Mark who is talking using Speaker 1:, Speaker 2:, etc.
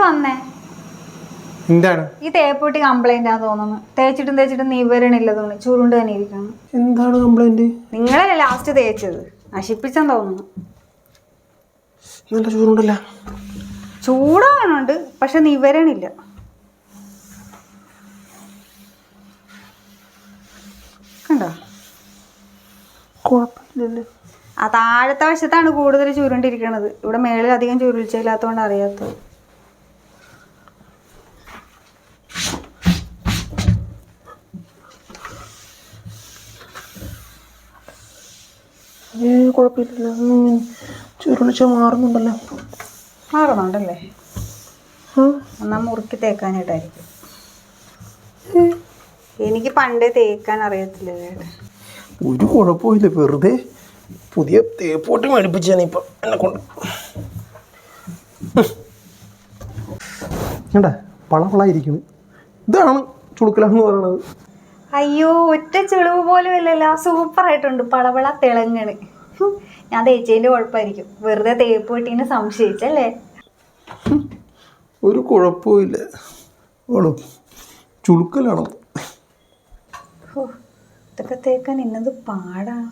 Speaker 1: ഇങ്ങോട്ട് വന്നേ?
Speaker 2: എന്താണ്?
Speaker 1: ഈ തേപ്പൂട്ടി കംപ്ലൈന്റ് ആണെന്ന് തോന്നുന്നു. തേച്ചിട്ടും തേച്ചിട്ടും നിവരണില്ല തോന്നുന്നു. ചുരുണ്ട് തന്നെ ഇരിക്കണം
Speaker 2: എന്താണ് കംപ്ലൈന്റ്
Speaker 1: നിങ്ങളല്ലേ ലാസ്റ്റ് തേച്ചത്. നശിപ്പിച്ചെന്ന് തോന്നുന്നു.
Speaker 2: നല്ല ചൂടുണ്ടല്ല?
Speaker 1: ചൂടാണുണ്ട് പക്ഷെ നിവരണില്ല കണ്ടോ?
Speaker 2: കുഴപ്പമില്ലല്ലോ.
Speaker 1: ആ താഴത്തെ വശത്താണ് കൂടുതൽ ചുരുണ്ടിരിക്കണത്. ഇവിടെ മേളിൽ അധികം ചുരുളിച്ചില്ലാത്തതുകൊണ്ട് അറിയാത്തത്
Speaker 2: ഏ കുഴപ്പമില്ലല്ലോ. ചുരുളിച്ച മാറുന്നുണ്ടല്ലോ.
Speaker 1: മാറുന്നുണ്ടല്ലേ എന്നാ മുറുക്കി തേക്കാനായിട്ടായിരിക്കും. എനിക്ക് പണ്ടേ തേക്കാൻ അറിയത്തില്ല
Speaker 2: ഒരു കുഴപ്പമില്ല വെറുതെ പുതിയ തേപ്പോട്ട് മേടിപ്പിച്ചാണ് ഇപ്പം എന്നെ കൊണ്ട്. കണ്ടാ? പളപളായിരിക്കുന്നു ഇതാണ് ചുളുക്കലാണെന്ന് പറയണത്
Speaker 1: അയ്യോ ഒറ്റ ചെളിവ് പോലും ഇല്ലല്ലോ. സൂപ്പർ ആയിട്ടുണ്ട്. പളവള തിളങ്ങണ്. ഞാൻ തേച്ചതിന്റെ കുഴപ്പമായിരിക്കും. വെറുതെ തേപ്പ് പെട്ടീനെ സംശയിച്ചല്ലേ?
Speaker 2: ഒരു കുഴപ്പമില്ല ചുളുക്കലാണ്?
Speaker 1: ഇതൊക്കെ തേക്കാൻ ഇന്നത് പാടാണ്